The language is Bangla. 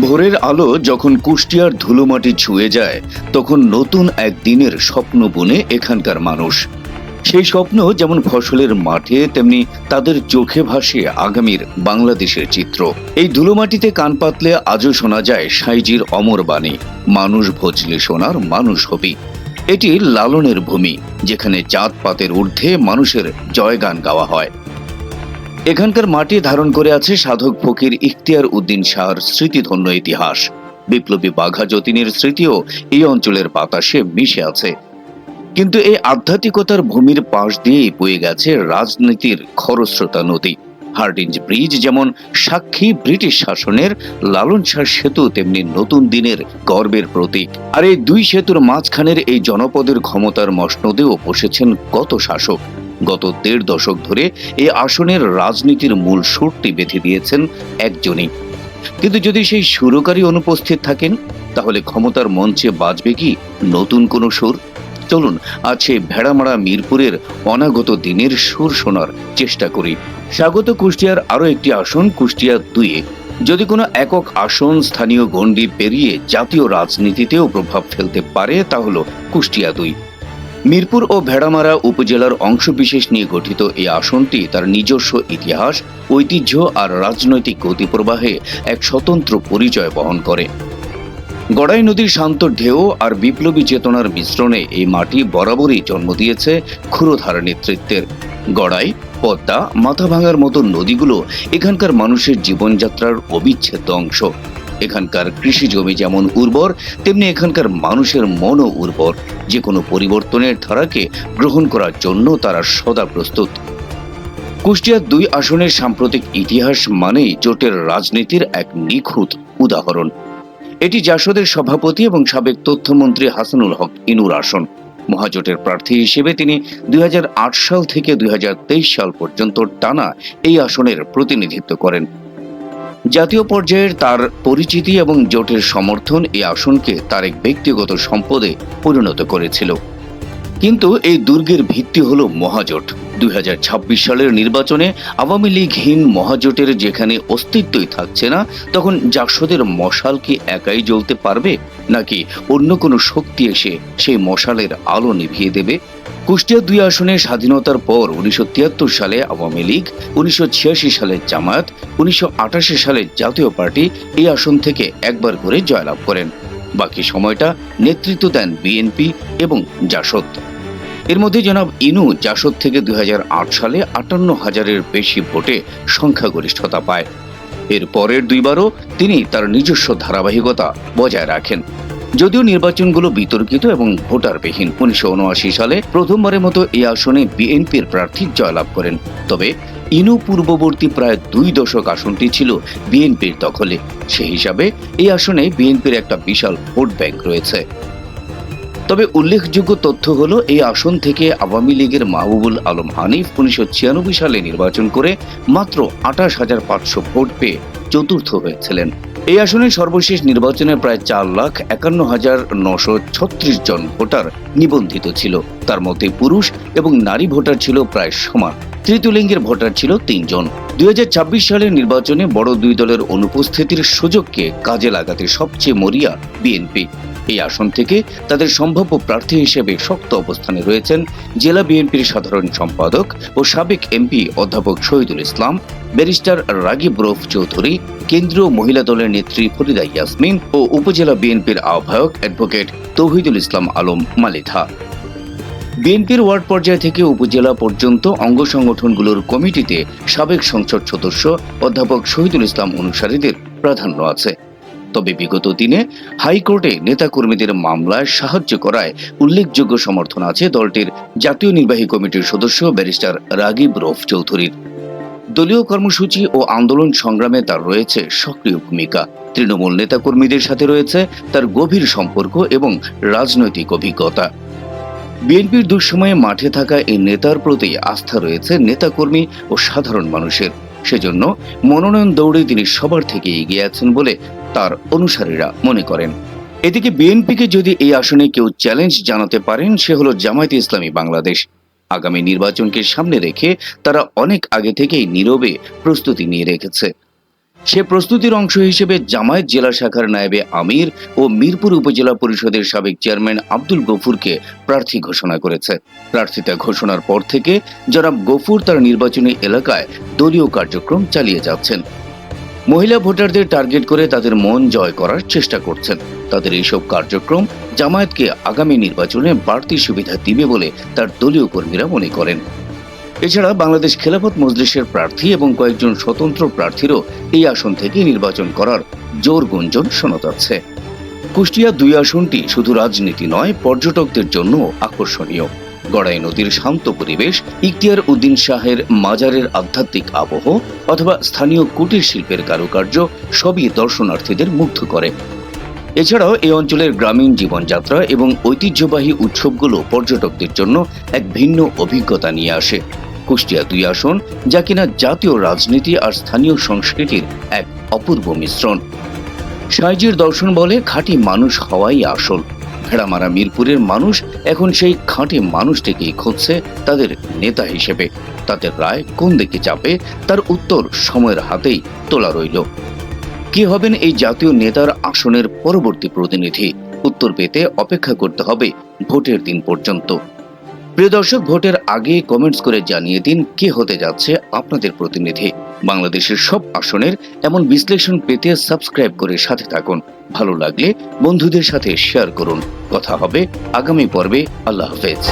ভোরের আলো যখন কুষ্টিয়ার ধুলোমাটি ছুঁয়ে যায়, তখন নতুন এক দিনের স্বপ্ন বুনে এখানকার মানুষ। সেই স্বপ্ন যেমন ফসলের মাঠে, তেমনি তাদের চোখে ভাসে আগামীর বাংলাদেশের চিত্র। এই ধুলোমাটিতে কান পাতলে আজও শোনা যায় সাইজির অমর বাণী, মানুষ ভজলে সোনার মানুষ হবি। এটি লালনের ভূমি, যেখানে জাত পাতের ঊর্ধ্বে মানুষের জয়গান গাওয়া হয়। এখানকার মাটি ধারণ করে আছে সাধক ফকির ইখতিয়ার উদ্দিন শাহর স্মৃতিধন্য ইতিহাস। বিপ্লবী বাঘা যতীনের স্মৃতিও এই অঞ্চলের বাতাসে মিশে আছে। কিন্তু এই আধ্যাত্মিকতার ভূমির পাশ দিয়েই বয়ে গেছে রাজনীতির খরস্রোতা নদী। হার্ডিঞ্জ ব্রিজ যেমন সাক্ষী ব্রিটিশ শাসনের, লালন শাহ সেতু তেমনি নতুন দিনের গর্বের প্রতীক। আর এই দুই সেতুর মাঝখানের এই জনপদের ক্ষমতার মসনদেও বসেছেন কত শাসক। গত দেড় দশক ধরে এই আসনের রাজনীতির মূল সুরটি বেঁধে দিয়েছেন একজনই। কিন্তু যদি সেই সুরকারী অনুপস্থিত থাকেন, তাহলে ক্ষমতার মঞ্চে বাজবে কি নতুন কোনো সুর? চলুন, আজ সেই ভেড়ামারা মিরপুরের অনাগত দিনের সুর শোনার চেষ্টা করি। স্বাগত কুষ্টিয়ার আরও একটি আসন, কুষ্টিয়া দুইয়ে। যদি কোনো একক আসন স্থানীয় গণ্ডি পেরিয়ে জাতীয় রাজনীতিতেও প্রভাব ফেলতে পারে, তা হলো কুষ্টিয়া দুই। মিরপুর ও ভেড়ামারা উপজেলার অংশবিশেষ নিয়ে গঠিত এই আসনটি তার নিজস্ব ইতিহাস, ঐতিহ্য আর রাজনৈতিক গতিপ্রবাহে এক স্বতন্ত্র পরিচয় বহন করে। গড়াই নদীর শান্ত ঢেউ আর বিপ্লবী চেতনার মিশ্রণে এই মাটি বরাবরই জন্ম দিয়েছে ক্ষুরধার নেতৃত্বের। গড়াই, পদ্মা মাথা ভাঙার মতো নদীগুলো এখানকার মানুষের জীবনযাত্রার অবিচ্ছেদ্য অংশ। এখানকার কৃষি জমি যেমন উর্বর, তেমনি এখানকার মানুষের মনও উর্বর। যে কোনো পরিবর্তনের ধারাকে গ্রহণ করার জন্য তারা সদা প্রস্তুত। কুষ্টিয়ার দুই আসনের সাম্প্রতিক ইতিহাস মানেই জোটের রাজনীতির এক নিখুঁত উদাহরণ। এটি জাসদের সভাপতি এবং সাবেক তথ্যমন্ত্রী হাসানুল হক ইনুর আসন। মহাজোটের প্রার্থী হিসেবে তিনি দুই হাজার আট সাল থেকে দুই হাজার তেইশ সাল পর্যন্ত টানা এই আসনের প্রতিনিধিত্ব করেন। জাতীয় পর্যায়ের তার পরিচিতি এবং জোটের সমর্থন এই আসনকে তার এক ব্যক্তিগত সম্পদে পরিণত করেছিল। কিন্তু এই দুর্গের ভিত্তি হল মহাজোট। দুই হাজার ছাব্বিশ সালের নির্বাচনে আওয়ামী লীগহীন মহাজোটের যেখানে অস্তিত্বই থাকছে না, তখন জাসদের মশাল কি একাই জ্বলতে পারবে? নাকি অন্য কোনো শক্তি এসে সেই মশালের আলো নিভিয়ে দেবে? কুষ্টিয়া দুই আসনে স্বাধীনতার পর উনিশশো তিয়াত্তর সালে আওয়ামী লীগ, উনিশশো ছিয়াশি সালে জামায়াত, উনিশশো সালে জাতীয় পার্টি এই আসন থেকে একবার করে জয়লাভ করেন। বাকি সময়টা নেতৃত্ব দেন বিএনপি এবং জাসদ। এর মধ্যে জনাব ইনু জাসদ থেকে দুই হাজার আট সালে আটান্ন হাজারের বেশি ভোটে সংখ্যাগরিষ্ঠতা পায়। এর পরের দুইবারও তিনি তার নিজস্ব ধারাবাহিকতা বজায় রাখেন। যদিও নির্বাচনগুলো বিতর্কিত এবং ভোটারবিহীন, উনিশশো উনআশি সালে প্রথমবারের মতো এই আসনে বিএনপির প্রার্থী জয়লাভ করেন। তবে ইনু পূর্ববর্তী প্রায় দুই দশক আসনটি ছিল বিএনপির দখলে। সেই হিসাবে এই আসনে বিএনপির একটা বিশাল ভোট ব্যাংক রয়েছে। তবে উল্লেখযোগ্য তথ্য হলো এই আসন থেকে আওয়ামী লীগের মাহবুবুল আলম হানিফ উনিশশো ছিয়ানব্বই সালে নির্বাচন করে মাত্র আঠাশ হাজার পাঁচশো ভোট পেয়ে চতুর্থ হয়েছিলেন। এই আসনে সর্বশেষ নির্বাচনে প্রায় চার লাখ একান্ন হাজার নশো ছত্রিশ জন ভোটার নিবন্ধিত ছিল। তার মধ্যে পুরুষ এবং নারী ভোটার ছিল প্রায় সমান। তৃতীয় লিঙ্গের ভোটার ছিল তিনজন দুই হাজার ছাব্বিশ সালের নির্বাচনে বড় দুই দলের অনুপস্থিতির সুযোগকে কাজে লাগাতে সবচেয়ে মরিয়া বিএনপি। এই আসন থেকে তাদের সম্ভাব্য প্রার্থী হিসেবে শক্ত অবস্থানে রয়েছেন জেলা বিএনপির সাধারণ সম্পাদক ও সাবেক এমপি অধ্যাপক শহীদুল ইসলাম, ব্যারিস্টার রাগিব রৌফ চৌধুরী, কেন্দ্রীয় মহিলা দলের নেত্রী ফরিদা ইয়াসমিন ও উপজেলা বিএনপির আহ্বায়ক অ্যাডভোকেট তৌহিদুল ইসলাম আলম মালিথা বিএনপির ওয়ার্ড পর্যায় থেকে উপজেলা পর্যন্ত অঙ্গ সংগঠনগুলোর কমিটিতে সাবেক সংসদ সদস্য অধ্যাপক শহীদুল ইসলাম অনুসারীদের প্রাধান্য আছে। তবে বিগত দিনে হাইকোর্টে নেতাকর্মীদের মামলায় সাহায্য করায় উল্লেখযোগ্য সমর্থন আছে দলটির জাতীয় নির্বাহী কমিটির সদস্য ব্যারিস্টার রাগিব রফ চৌধুরীর। দলীয় কর্মসূচি ও আন্দোলন সংগ্রামে তার রয়েছে সক্রিয় ভূমিকা। তৃণমূল নেতাকর্মীদের সাথে রয়েছে তার গভীর সম্পর্ক এবং রাজনৈতিক অভিজ্ঞতা। বিএনপির দুঃসময়ে মাঠে থাকা এই নেতার প্রতি আস্থা রয়েছে নেতাকর্মী ও সাধারণ মানুষের। সেজন্য মনোনয়ন দৌড়ে তিনি সবার থেকে এগিয়ে আছেন বলে তার অনুসারীরা মনে করেন। এদিকে বিএনপিকে যদি এই আসনে কেউ চ্যালেঞ্জ জানাতে পারেন, সে হলো জামায়াতে ইসলামী বাংলাদেশ। আগামী নির্বাচনকে সামনে রেখে তারা অনেক আগে থেকেই নীরবে প্রস্তুতি নিয়ে রেখেছে। সে প্রস্তুতির অংশ হিসেবে জামায়াত জেলা শাখার নায়েবে আমির ও মিরপুর উপজেলা পরিষদের সাবেক চেয়ারম্যান আব্দুল গফুরকে প্রার্থী ঘোষণা করেছে। প্রার্থিতা ঘোষণার পর থেকে জনাব গফুর তার নির্বাচনী এলাকায় দলীয় কার্যক্রম চালিয়ে যাচ্ছেন। মহিলা ভোটারদের টার্গেট করে তাদের মন জয় করার চেষ্টা করছেন। তাদের এইসব কার্যক্রম জামায়াতকে আগামী নির্বাচনে বাড়তি সুবিধা দিবে বলে তার দলীয় কর্মীরা মনে করেন। এছাড়া বাংলাদেশ খেলাফত মজলিসের প্রার্থী এবং কয়েকজন স্বতন্ত্র প্রার্থীরও এই আসন থেকে নির্বাচন করার জোর গুঞ্জন শোনা যাচ্ছে। কুষ্টিয়া দুই আসনটি শুধু রাজনীতি নয়, পর্যটকদের জন্য আকর্ষণীয়। গড়াই নদীর শান্ত পরিবেশ, ইখতিয়ার উদ্দিন শাহের মাজারের আধ্যাত্মিক আবহ অথবা স্থানীয় কুটির শিল্পের কারুকার্য সবই দর্শনার্থীদের মুগ্ধ করে। এছাড়াও এই অঞ্চলের গ্রামীণ জীবনযাত্রা এবং ঐতিহ্যবাহী উৎসবগুলো পর্যটকদের জন্য এক ভিন্ন অভিজ্ঞতা নিয়ে আসে। কুষ্টিয়া দুই আসন, যা কিনা জাতীয় রাজনীতি আর স্থানীয় সংস্কৃতির এক অপূর্ব মিশ্রণ। সাইজির দর্শন বলে খাঁটি মানুষ হওয়াই আসল। ভেড়ামারা মিরপুরের মানুষ এখন সেই খাঁটি মানুষটিকেই খুঁজছে তাদের নেতা হিসেবে। তাদের রায় কোন দিকে চাপে তার উত্তর সময়ের হাতেই তোলা রইল। কে হবেন এই জাতীয় নেতার আসনের পরবর্তী প্রতিনিধি? উত্তর পেতে অপেক্ষা করতে হবে ভোটের দিন পর্যন্ত। প্রিয় দর্শক, ভোটের আগে কমেন্টস করে জানিয়ে দিন কে হতে যাচ্ছে আপনাদের প্রতিনিধি। বাংলাদেশের সব আসনের এমন বিশ্লেষণ পেতে সাবস্ক্রাইব করে সাথে থাকুন। ভালো লাগলে বন্ধুদের সাথে শেয়ার করুন। কথা হবে আগামী পর্বে। আল্লাহ হাফেজ।